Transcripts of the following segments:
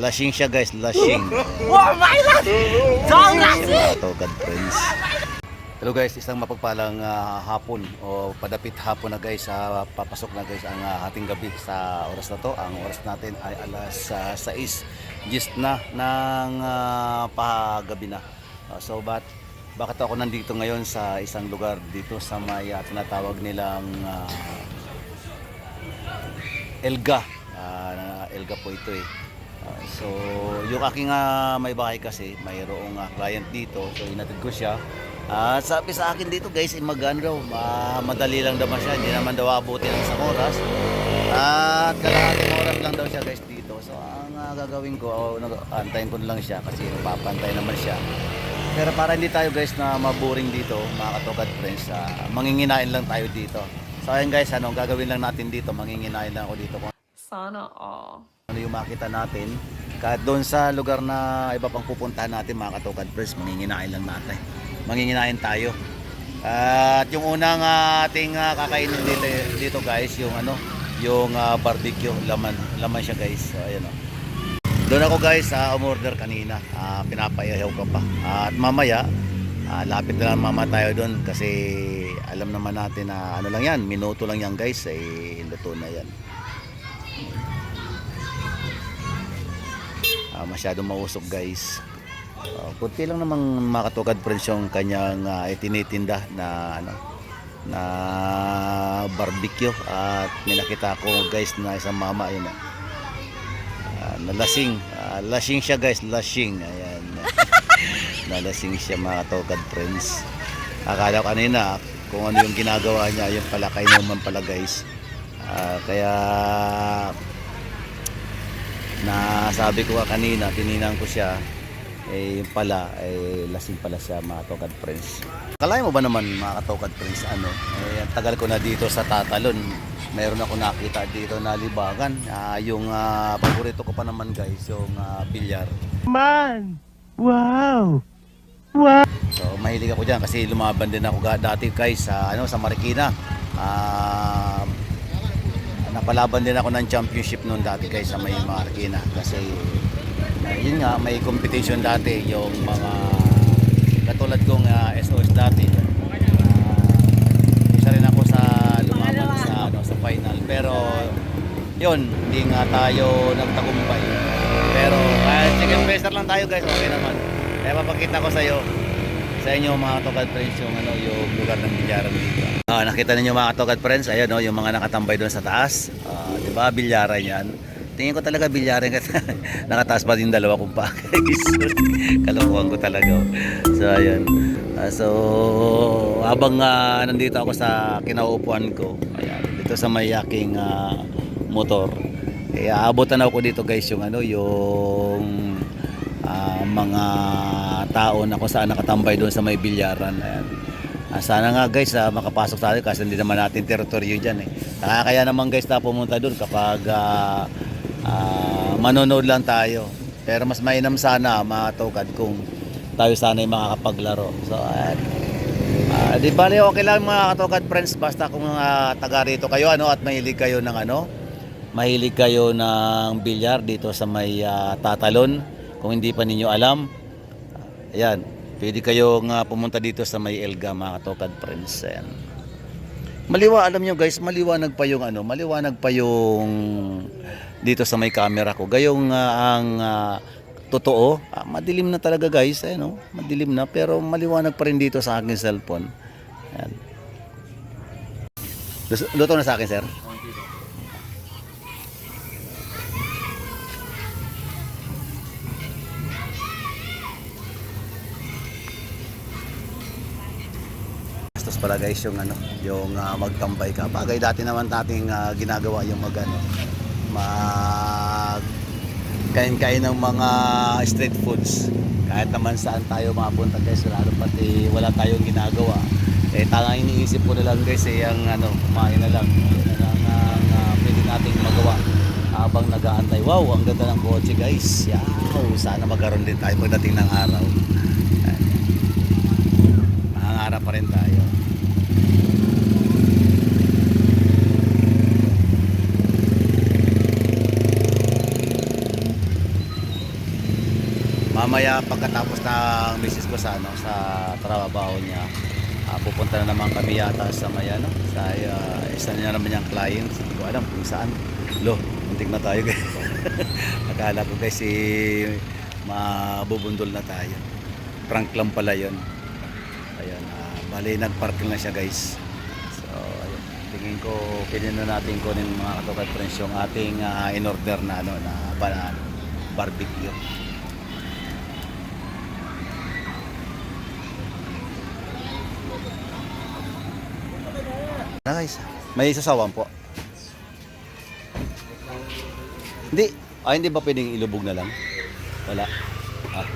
lasing siya guys, lasing. Oh my God! Don't lasing! Ito, God friends. Hello guys, isang mapagpalang ah, hapon o padapit hapon na guys, sa papasok na guys ang ah, ating gabi sa oras na to. Ang oras natin ay alas uh, 6, just na ng uh, pagabi na. Ah, so but bakit ako nandito ngayon sa isang lugar dito sa may ah, tinatawag nilang ah, Elga. Ah, Elga po ito eh. Ah, so, yung aking ah, may bahay kasi, mayroong ah, client dito. So, inatid ko siya. At sabi sa akin dito guys, eh, mag-ano raw, ma- madali lang naman siya. Hindi naman daw abuti ng isang oras. At kalahating oras lang daw siya guys dito. So, ang ah, gagawin ko, oh, antayin ko lang siya kasi papantay naman siya. Pero para hindi tayo guys na maboring dito, mga katokad friends, ah, manginginain lang tayo dito. So ayun guys, ano, gagawin lang natin dito, manginginain lang ako dito Sana all. Ano yung makita natin. Kahit doon sa lugar na iba pang pupuntahan natin, mga katokad friends, manginginain lang natin. Manginginain tayo. At yung unang ah, ating ah, kakainin dito, dito guys, yung ano, yung ah, barbecue, laman, laman siya guys. So, ayun oh. Doon ako guys sa umorder kanina. Ah, pinapayaw ko pa. At mamaya, ah, lapit na lang mama tayo doon kasi alam naman natin na ano lang yan, minuto lang yan guys, eh, luto na yan. Ah, masyadong mausok guys. Uh, kunti lang namang makatukad friends yung kanyang ah, itinitinda na ano na barbecue. At may nakita ko guys na isang mama yun. Ah, nalasing. Ah, lasing siya guys. Lasing. Ayan. Nalasing siya mga katokad friends. Akala ko kanina kung ano yung ginagawa niya yung pala kay naman pala guys. Ah, kaya na sabi ko nga kanina tininan ko siya eh yung pala eh lasing pala siya mga tokad friends kalahin mo ba naman mga katokad friends ano eh ang tagal ko na dito sa Tatalon mayroon ako nakita dito na libangan Ah, yung ah, paborito ko pa naman guys yung ah, bilyar Man! Wow! So mahilig ako diyan kasi lumaban din ako ga- dati guys sa ano sa Marikina. Ah napalaban din ako ng championship noon dati guys sa may Marikina kasi ah, yun nga may competition dati yung mga katulad kong ah, SOS dati. Ah, isa rin ako sa lumaban sa ano sa final pero yun hindi nga tayo nagtagumpay. Pero kahit second placer lang tayo guys okay naman. Kaya papakita ko sa iyo sa inyo mga tokad friends yung ano yung lugar ng bilyaran dito. Ah, nakita niyo mga tokad friends, ayan no, yung mga nakatambay doon sa taas. Ah, 'di ba bilyaran 'yan. Tingin ko talaga bilyaran kasi nakataas pa din dalawa kong pa. Kalokohan ko talaga. oh. So ayan. Ah, so habang ah, nandito ako sa kinauupuan ko, ayan, dito sa may aking ah, motor. Eh aabotan ako dito guys yung ano yung ah, mga tao na kung saan nakatambay doon sa may bilyaran. Ayan. Ah, sana nga guys ah, makapasok tayo kasi hindi naman natin teritoryo dyan eh. Ah, kaya naman guys na pumunta doon kapag ah, ah, manonood lang tayo. Pero mas mainam sana mga tokad kung tayo sana yung makakapaglaro. So ayan. Ah, di bali okay lang mga katokad friends basta kung ah, taga rito kayo ano at mahilig kayo ng ano mahilig kayo ng bilyar dito sa may ah, tatalon kung hindi pa ninyo alam ayan pwede kayong ah, pumunta dito sa may Elga mga katokad friends maliwa alam nyo guys maliwanag pa yung ano maliwanag pa yung dito sa may camera ko. Gayong ah, ang ah, totoo ah, madilim na talaga guys ayan oh, madilim na pero maliwanag pa rin dito sa aking cellphone. Ayan. Luto na sa akin sir pala guys yung ano, yung ah, magtambay ka. Bagay dati naman nating ah, ginagawa yung mag ano, mag kain-kain ng mga street foods. Kahit naman saan tayo mapunta guys, lalo pati wala tayong ginagawa. Eh tangang iniisip ko na lang guys eh ang ano, kumain na lang. Yan na lang ang ah, pwede nating magawa habang nag-aantay. Wow, ang ganda ng kotse guys. Yaw, sana magkaroon din tayo pagdating ng araw. Nangangarap pa rin tayo. Mamaya pagkatapos ng misis ko sa ano sa trabaho niya ah, pupunta na naman kami yata sa may ano sa ah, isa niya naman yung clients hindi ko alam kung saan. Lo muntik na tayo guys. Akala ko guys si mabubundol na tayo. Prank lang pala yun. Ayun ah, bali nagparking na siya guys. So ayun. Tingin ko pwede na natin kunin mga katokat friends yung ating ah, in-order na ano na ba- barbecue Guys, may sasawan po. Hindi. Ah, hindi ba pwedeng ilubog na lang? Wala. Ah.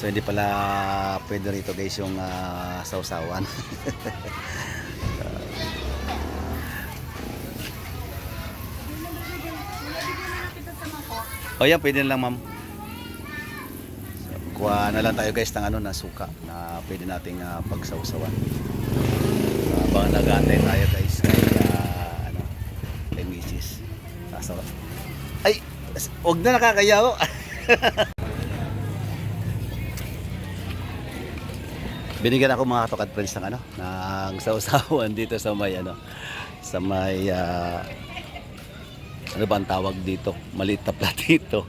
So, hindi pala pwede rito guys yung ah, sausawan. o yan, pwede na lang ma'am. So, kuha na lang tayo guys ng ano, na suka na pwede nating ah, pagsausawan. Habang nag-aantay tayo guys kay ah, ano, kay Mrs. Sasawa. Ay, wag na nakakaya oh. Binigyan ako mga katokat friends ng ano, ng sausawan dito sa may ano, sa may ah, ano ba ang tawag dito? Maliit na platito.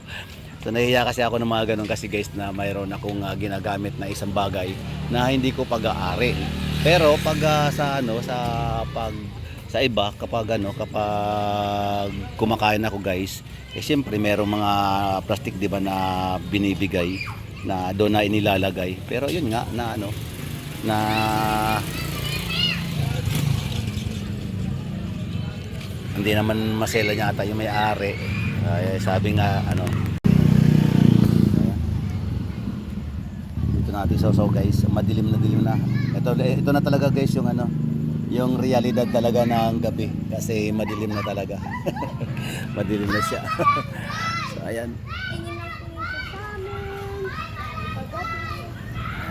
So nahiya kasi ako ng mga ganun kasi guys na mayroon akong ah, ginagamit na isang bagay na hindi ko pag-aari. Pero pag ah, sa ano sa pag sa iba kapag ano kapag kumakain ako guys, eh siyempre mayroong mga plastic 'di ba na binibigay na doon na inilalagay. Pero yun nga na ano na hindi naman masela niya ata yung may-ari. Ay, sabi nga ano so so guys madilim na dilim na. Ito ito na talaga guys yung ano yung realidad talaga ng gabi. Kasi madilim na talaga. Madilim na siya. So ayan.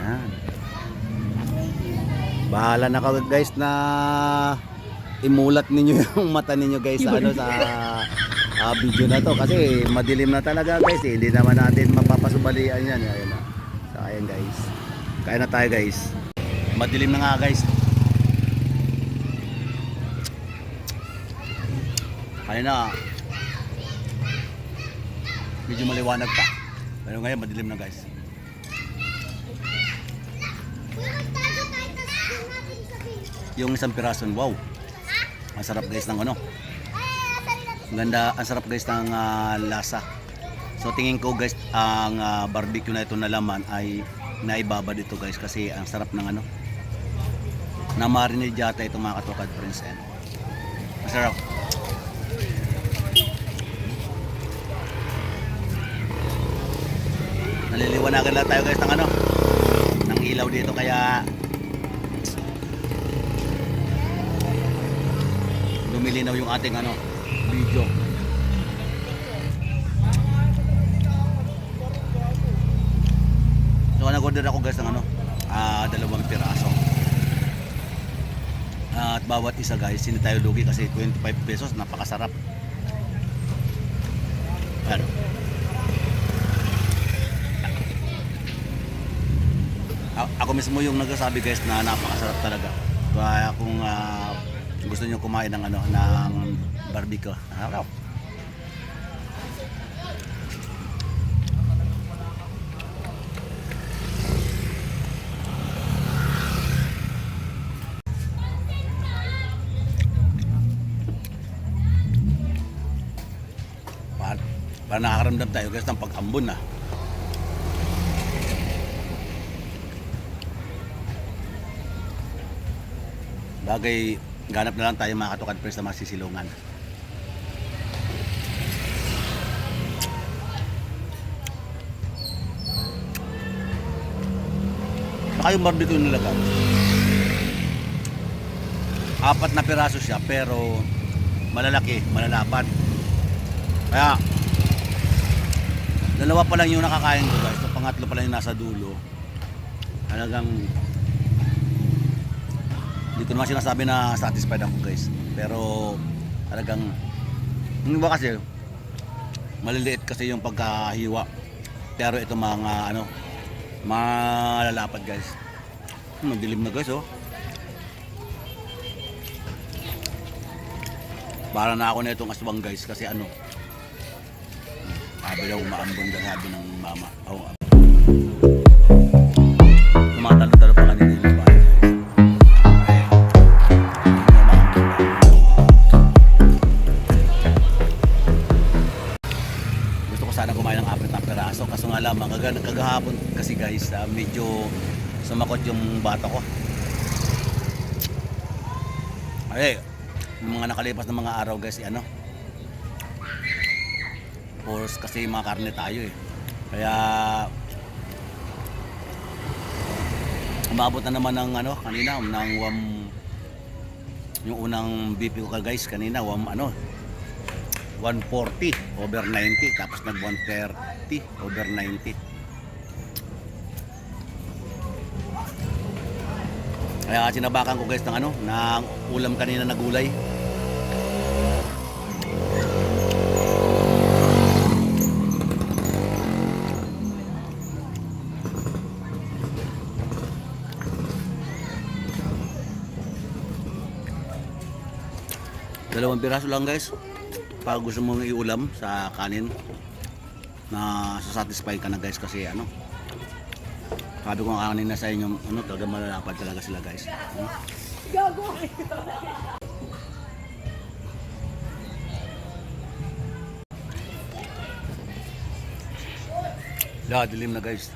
Ayan. Bahala na kayo guys na imulat ninyo yung mata ninyo guys sa ano sa ah, video na to. Kasi madilim na talaga guys eh. hindi naman natin mapapasubalian yan ayun na. so ayan guys. Kaya na tayo guys. Madilim na nga guys. Kaya na. Medyo maliwanag pa. Pero ngayon madilim na guys. Yung isang pirason wow. Ang sarap guys ng ano. Ang ganda ang sarap guys ng ah, lasa so tingin ko guys ang ah, barbecue na ito na laman ay naibaba dito guys kasi ang sarap ng ano na marinade yata itong mga katukad friends and masarap. Naliliwanagan lang tayo guys ng ano ng ilaw dito kaya lumilinaw yung ating ano video so nag-order ako guys ng ano ah dalawang piraso. At bawat isa guys hindi lugi kasi 25 pesos napakasarap. Ano ako mismo yung nagsasabi guys na napakasarap talaga. Kaya kung ah, gusto niyo kumain ng ano ng barbecue harap para nakakaramdam tayo guys ng pag-ambon na bagay ganap na lang tayo mga katukad press na masisilungan saka yung barbecue nila guys. Apat na piraso siya pero malalaki, malalapad kaya dalawa pa lang yung nakakain ko guys so, pangatlo pa lang yung nasa dulo talagang hindi ko naman sinasabi na satisfied ako guys pero talagang hindi ba kasi maliliit kasi yung pagkahiwa Pero ito mga ano, malalapad guys. Hmm, dilim na guys oh. Para na ako na itong aswang guys kasi ano. Sabi daw umaambon daw sabi ng mama. Oh, tumatalo-talo pa kanina yung bahay. Gusto ko sana kumain ng apat na peraso kaso nga lamang kaga, kagahapon kasi guys ah, medyo sumakot yung bata ko. Ay, mga nakalipas na mga araw guys, ano? Pours kasi mga karne tayo eh. Kaya umabot na naman ng ano kanina ng wam yung unang BP ko guys kanina wam ano 140 over 90 tapos nag 130 over 90 kaya sinabakan ko guys ng ano ng ulam kanina na gulay dalawang piraso lang guys pag gusto mong iulam sa kanin na sasatisfy ka na guys kasi ano sabi ko nga kanina sa inyo ano talaga malalapad talaga sila guys ano? Yeah, dilim na guys.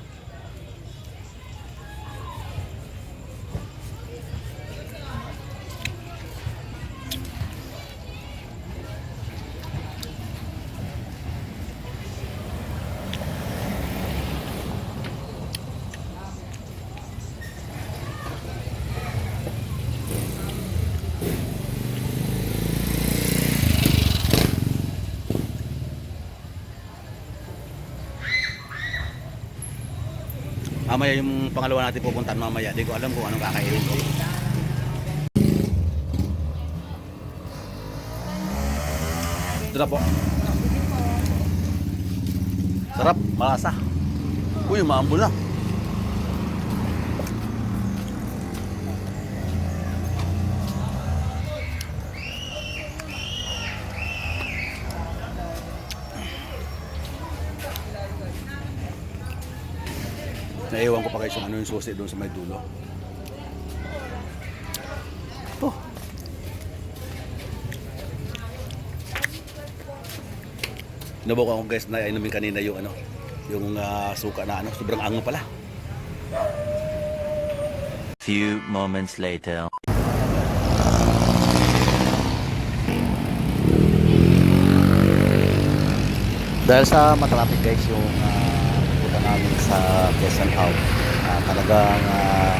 Mamaya yung pangalawa natin pupuntahan mamaya. Di ko alam kung anong kakainin ko. Ito na po. Sarap, malasa. Uy, maambol na. Guys yung ano yung susi doon sa may dulo. Oh. Nabuka ko guys na inumin kanina yung ano, yung ah, suka na ano, sobrang ango pala. Few moments later. Dahil sa matraffic guys yung uh, namin sa Quezon ah, talagang uh,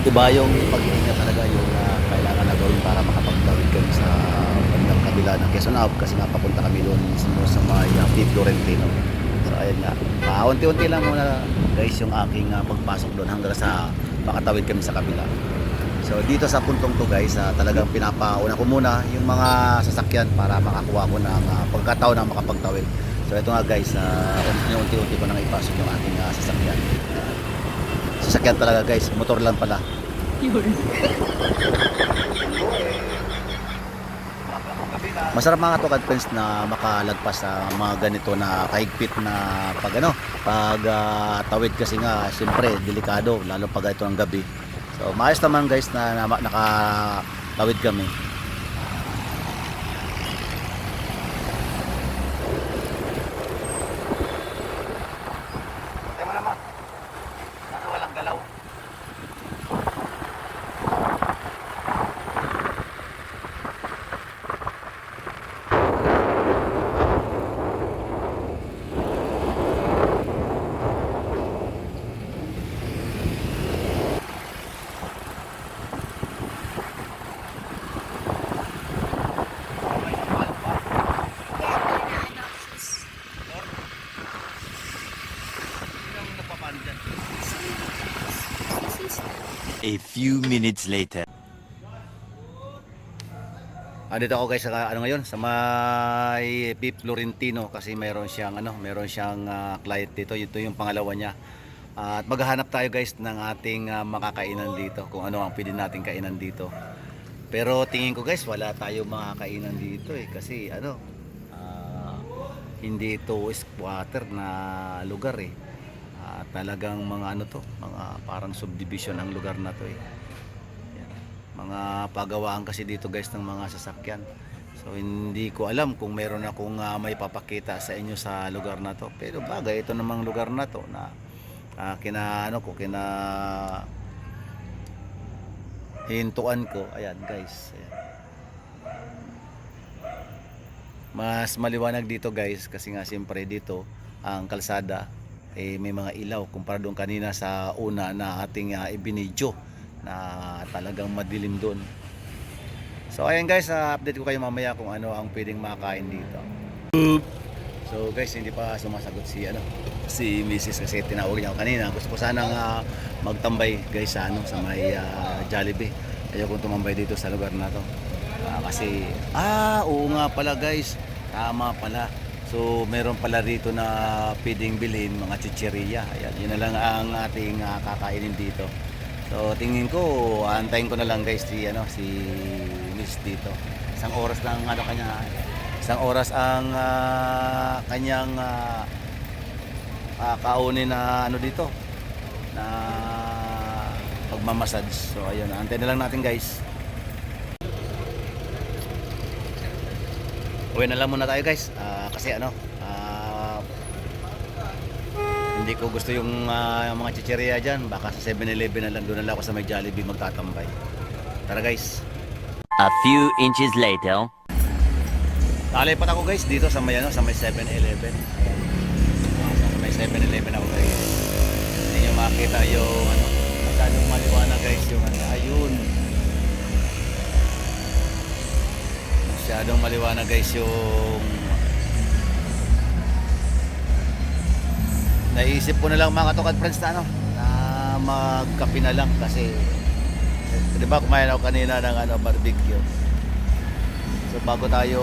iba yung pag-iingat talaga yung ah, kailangan na gawin para makapagtawid kami sa bandang kabila ng Quezon Out kasi nga papunta kami doon mismo sa may uh. Florentino. So ayun nga, uh, unti-unti lang muna guys yung aking ah, pagpasok doon hanggang sa makatawid kami sa kabila. So dito sa puntong to guys, ah, talagang pinapauna ko muna yung mga sasakyan para makakuha ko ng uh, pagkataon na makapagtawid. So ito nga guys, uh, unti-unti ko nang ipasok yung ating ah, sasakyan. Sasakyan talaga guys, motor lang pala. Masarap mga tukad friends na makalagpas sa mga ganito na kahigpit na pag ano, pag ah, tawid kasi nga siyempre delikado lalo pag ito ng gabi. So maayos naman guys na, na nakatawid kami. Few minutes later. Andito ako guys sa ano ngayon sa may Pip Florentino kasi mayroon siyang ano, mayroon siyang ah, client dito. Ito yung pangalawa niya. Ah, at maghahanap tayo guys ng ating ah, makakainan dito kung ano ang pwede nating kainan dito. Pero tingin ko guys, wala tayo makakainan dito eh kasi ano ah, hindi ito squatter na lugar eh. Talagang mga ano to, mga parang subdivision ang lugar na to eh. Mga pagawaan kasi dito guys ng mga sasakyan. So hindi ko alam kung meron akong uh, may papakita sa inyo sa lugar na to. Pero bagay ito namang lugar na to na ah, kina ano ko kina hintuan ko. Ayan guys. Ayan. mas maliwanag dito guys kasi nga siyempre dito ang kalsada eh, may mga ilaw kumpara doon kanina sa una na ating uh, ibinidyo na talagang madilim doon. So ayan guys, uh, update ko kayo mamaya kung ano ang pwedeng makain dito. So guys, hindi pa sumasagot si ano si Mrs. kasi tinawag niya ako kanina. Gusto ko sanang uh, magtambay guys sa ano sa may uh, Jollibee. Ayoko tumambay dito sa lugar na to. Ah, kasi ah, oo nga pala guys. Tama pala. So meron pala rito na pwedeng bilhin mga chicheria. Ayan, yun na lang ang ating uh, kakainin dito. So tingin ko, antayin ko na lang guys si ano si Miss dito. Isang oras lang ano kanya. Isang oras ang ah, kanyang uh, kaunin na ano dito na pagmamassage. So ayun, antayin na lang natin guys. Uwi na lang muna tayo guys. Ah, kasi ano, ah, hindi ko gusto yung ah, mga chicheria dyan. Baka sa 7-Eleven na lang doon na lang ako sa may Jollibee magtatambay. Tara guys. A few inches later. Nalipat ako guys dito sa may ano, sa may 7-Eleven. Ayan. Sa may 7-Eleven ako guys. Hindi nyo makita yung ano, Masyadong maliwanag guys yung naisip ko na lang mga katukad friends na ano na magkape na lang kasi di ba kumain ako kanina ng ano barbecue. So bago tayo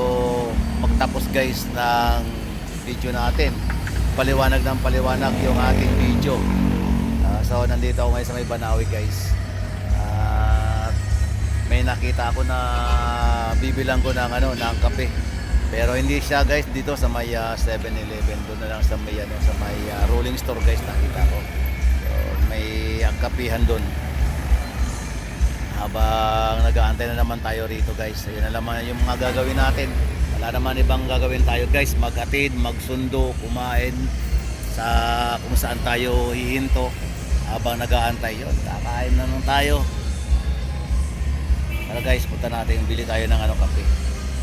magtapos guys ng video natin paliwanag ng paliwanag yung ating video. Ah, so nandito ako ngayon sa may Banawi guys may nakita ako na bibilang ko ng ano ng kape pero hindi siya guys dito sa may ah, 7-Eleven doon na lang sa may ano sa may ah, rolling store guys nakita ko. So may ang kapihan doon. Habang nag-aantay na naman tayo rito guys. Ayun na naman yung mga gagawin natin. Wala naman ibang gagawin tayo guys. Mag-atid, magsundo, kumain sa kung saan tayo hihinto habang nag-aantay yun. Kakain na lang tayo. Tara guys, punta natin. Bili tayo ng ano kape.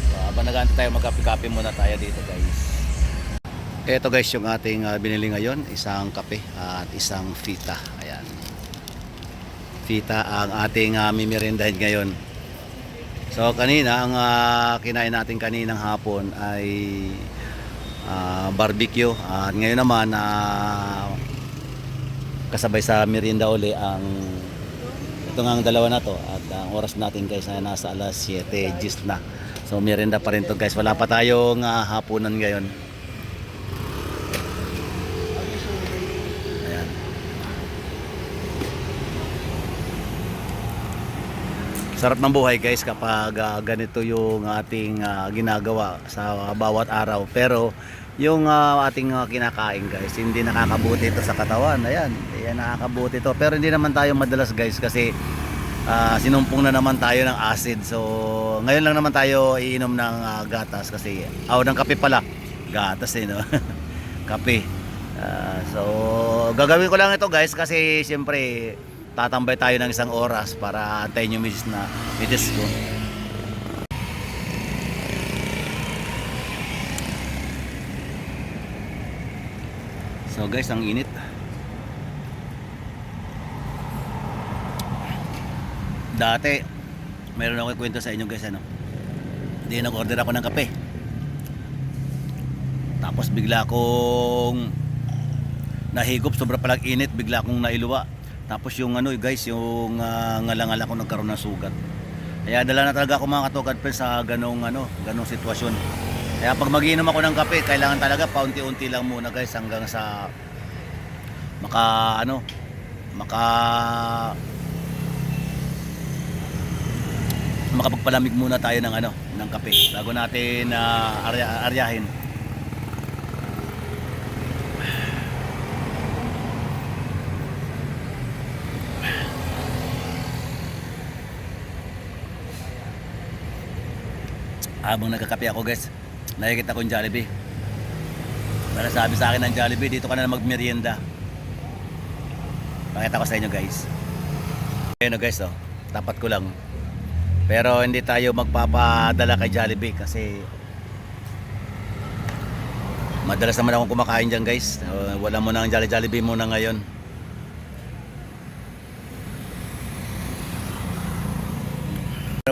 So, habang nag tayo, magkape-kape muna tayo dito guys. Ito guys yung ating ah, binili ngayon, isang kape at isang fita. Ayan. Fita ang ating uh, mimirindahin ngayon. So kanina, ang ah, kinain natin kaninang hapon ay ah, barbecue. At ngayon naman, ah, kasabay sa merienda uli ang ito nga ang dalawa na to at ang oras natin guys ay nasa alas 7 gis na. So merienda pa rin to guys. Wala pa tayong ah, hapunan ngayon. Ayan. Sarap ng buhay guys kapag ah, ganito yung ating ah, ginagawa sa bawat araw. Pero yung ah, ating ah, kinakain guys hindi nakakabuti ito sa katawan. Ayan ayan nakakabuti ito. Pero hindi naman tayo madalas guys kasi ah, sinumpong na naman tayo ng acid. So ngayon lang naman tayo iinom ng ah, gatas kasi aw ng kape pala. Gatas eh no? Kape. Ah, so gagawin ko lang ito guys kasi siyempre tatambay tayo ng isang oras para antayin yung misis na misis ko So guys, ang init. Dati, meron ako kwento sa inyo guys ano. Hindi nag-order ako ng kape. Tapos bigla akong nahigop, sobra palang init, bigla akong nailuwa. Tapos yung ano guys, yung uh, ngalangal ako nagkaroon ng sugat. Kaya dala na talaga ako mga katugad sa ganong ano, ganong sitwasyon. Kaya pag magiinom ako ng kape, kailangan talaga paunti-unti lang muna guys hanggang sa maka ano, maka makapagpalamig muna tayo ng ano, ng kape bago natin ah, arya, aryahin. Habang nagkakape ako guys, nakikita ko yung Jollibee. Para sabi sa akin ng Jollibee, dito ka na magmerienda. Pakita ko sa inyo guys. Ayun guys, oh, tapat ko lang. Pero hindi tayo magpapadala kay Jollibee kasi madalas naman akong kumakain dyan guys. Uh, wala mo na ang Jollibee muna ngayon.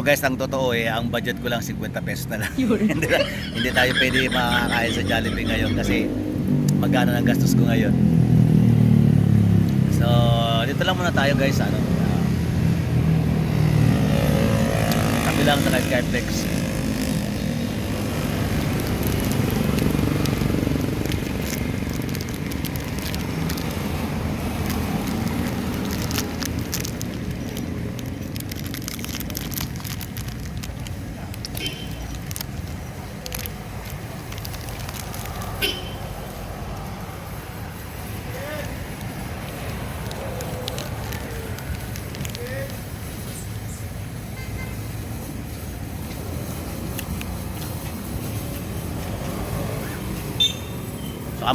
Pero guys, ang totoo eh, ang budget ko lang 50 pesos na lang. hindi, hindi tayo pwede makakain sa Jollibee ngayon kasi magkano ang gastos ko ngayon. So, dito lang muna tayo guys, ano. Uh, kapi lang sa Skyflex.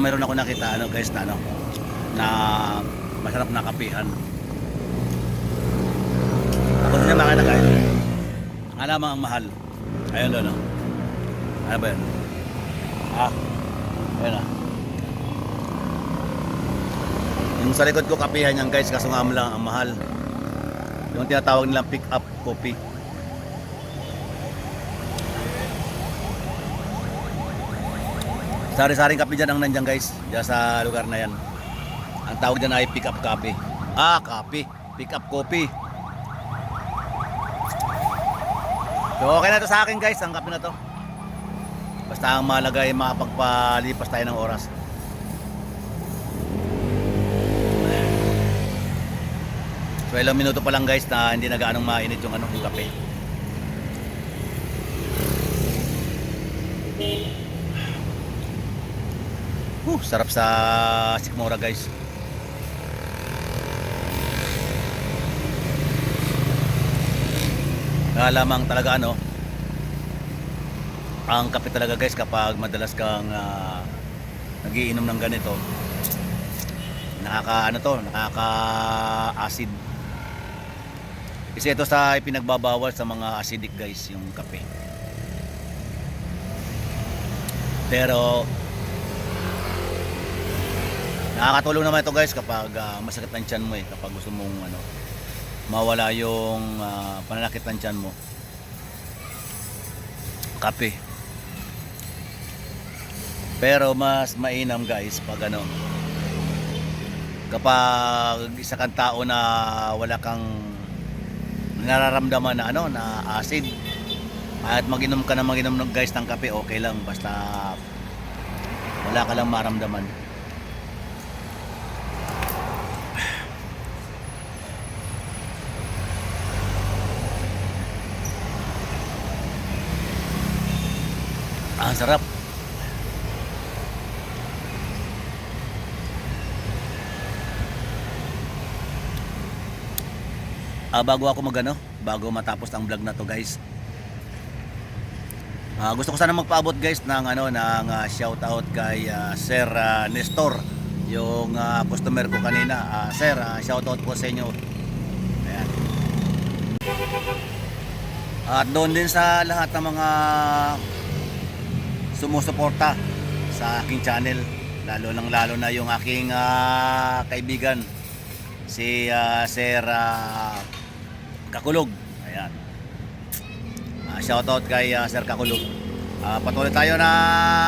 Mayroon ako nakita ano guys na ano na masarap na kapihan. Ako din yung makita guys. Alam ang mahal. Ayun doon. Oh. Ano ba yun? Ah. Ayun ah. Yung sa likod ko kapihan yan guys kaso nga lang ang mahal. Yung tinatawag nilang pick up coffee. Sari-saring kape dyan ang nandyan guys. Dyan sa lugar na yan. Ang tawag dyan ay pick up coffee. Ah, coffee. Pick up coffee. So okay na to sa akin guys, ang kape na to. Basta ang mahalaga ay makapagpalipas tayo ng oras. So ilang minuto pa lang guys na hindi na gaanong mainit yung ano yung kape. Uh, sarap sa sikmura guys. Kaya lamang talaga ano, ang kape talaga guys kapag madalas kang ah, nagiinom ng ganito, nakaka ano to, nakaka acid. Kasi ito sa ipinagbabawal sa mga acidic guys yung kape. Pero Nakakatulong naman ito guys kapag ah, masakit ang tiyan mo eh kapag gusto mong ano mawala yung ah, pananakit ng tiyan mo. Kape. Pero mas mainam guys pag ano kapag isa kang tao na wala kang nararamdaman na ano na acid at maginom ka na maginom ng guys ng kape okay lang basta wala ka lang maramdaman. Ah, sarap. Ah, bago ako magano, bago matapos ang vlog na to, guys. Ah, gusto ko sana magpaabot guys ng ano ng ah, shoutout kay ah, Sir ah, Nestor, yung ah, customer ko kanina. Ah, sir, ah, shoutout po sa inyo. Ayan. At doon din sa lahat ng mga sumusuporta sa aking channel. Lalo lang lalo na yung aking ah, kaibigan si ah, Sir ah, Kakulog. Ayan. Ah, shoutout kay ah, Sir Kakulog. Ah, patuloy tayo na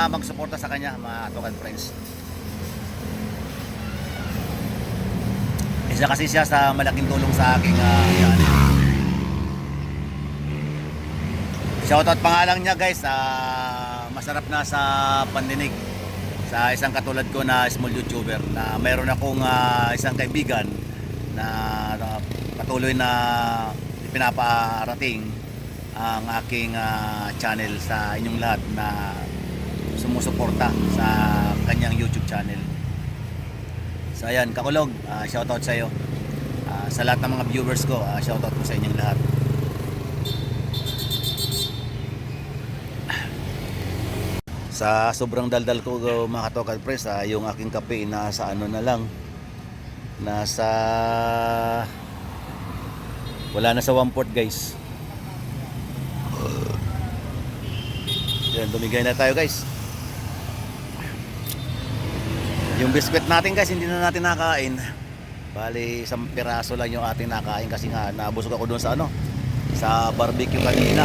magsuporta sa kanya mga Tokan friends. Isa kasi siya sa malaking tulong sa aking ah, channel. Shoutout pa nga lang niya guys, ah, masarap na sa pandinig sa isang katulad ko na small YouTuber na mayroon akong ah, isang kaibigan na, na patuloy na pinaparating ang aking ah, channel sa inyong lahat na sumusuporta sa kanyang YouTube channel. So ayan, Kakulog, ah, shoutout sa iyo. Ah, sa lahat ng mga viewers ko, ah, shoutout po sa inyong lahat. Sa sobrang daldal ko mga katokad press, ah, yung aking kape nasa ano na lang. Nasa wala na sa 1 port guys. Yan, dumigay na tayo guys. Yung biskwit natin guys, hindi na natin nakain. Bali, isang piraso lang yung ating nakain kasi nga nabusog ako doon sa ano, sa barbecue kanina.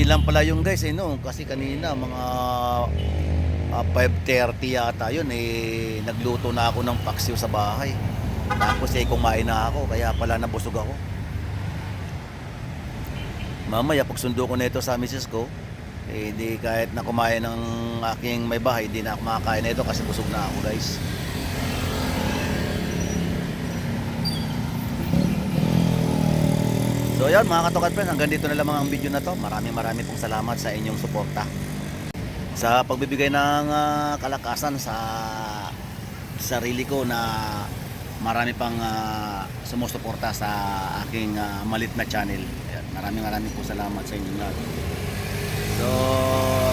Hindi lang pala yung guys eh no, kasi kanina mga ah, 5.30 yata yun eh, nagluto na ako ng paksiw sa bahay. Tapos eh kumain na ako, kaya pala nabusog ako. Mamaya pag sundo ko nito sa misis ko, eh di kahit na kumain ng aking may bahay, di na ako makakain nito kasi busog na ako guys. So yan mga katokat friends, hanggang dito na lang ang video na to. Maraming maraming pong salamat sa inyong suporta. Sa pagbibigay ng ah, kalakasan sa sarili ko na marami pang ah, sumusuporta sa aking ah, malit na channel. Ayan, maraming maraming po salamat sa inyong lahat. So,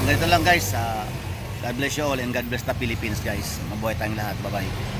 ganito lang guys. ah, God bless you all and God bless the Philippines guys. Mabuhay tayong lahat. Bye-bye.